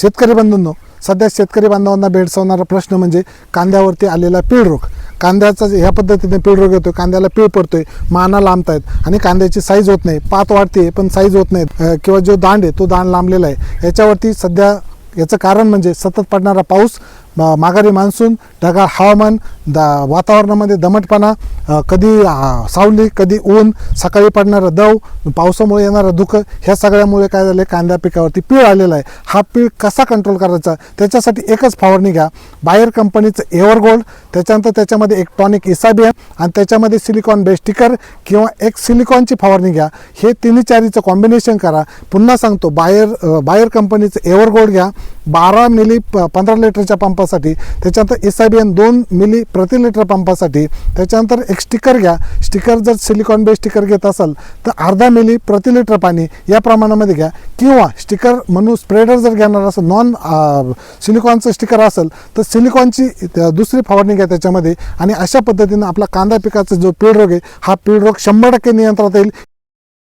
शेतकरी बंधूंनो सध्या शेतकरी बांधवांना भेडसावणारा प्रश्न म्हणजे कांद्यावरती आलेला पीळ रोग. कांद्याचा ह्या पद्धतीने पीळ रोग येतो कांद्याला पीळ पडतोय माना लांबतायत आणि कांद्याची साईज होत नाही. पात वाढते पण साईज होत नाही किंवा जो दांड आहे तो दांड लांबलेला आहे. याच्यावरती सध्या याचं कारण म्हणजे सतत पडणारा पाऊस माघारी मान्सून ढगाळ हवामान दा वातावरणामध्ये दमटपणा कधी सावली कधी ऊन सकाळी पडणारं दव पावसामुळे येणारं धुकं ह्या सगळ्यामुळे काय झालं कांद्या पिकावरती पीळ आलेला आहे. हा पीळ कसा कंट्रोल करायचा? त्याच्यासाठी एकच फवारणी घ्या. बाहेर कंपनीचं एव्हर गोल्ड त्याच्यानंतर त्याच्यामध्ये एक टॉनिक इसाबियम आणि त्याच्यामध्ये सिलिकॉन बेस्टिकर किंवा एक सिलिकॉनची फवारणी घ्या. हे तिन्ही चारीचं कॉम्बिनेशन करा. पुन्हा सांगतो बायर बाहेर बायर कंपनीचं एव्हर गोल्ड घ्या. बारा मिली प- पंधरा लिटरच्या पंप पंपासाठी त्याच्यानंतर इसाबियन दोन मिली प्रति लिटर पंपासाठी त्याच्यानंतर एक स्टिकर घ्या. स्टिकर जर सिलिकॉन बेस स्टिकर घेत असाल तर अर्धा मिली प्रति लिटर पाणी या प्रमाणामध्ये घ्या. किंवा स्टिकर म्हणून स्प्रेडर जर घेणार असेल नॉन सिलिकॉनचं स्टिकर असेल तर सिलिकॉनची दुसरी फवारणी घ्या त्याच्यामध्ये. आणि अशा पद्धतीनं आपला कांदा पिकाचा जो पीड रोग आहे हा पीड रोग शंभर टक्के नियंत्रणात येईल.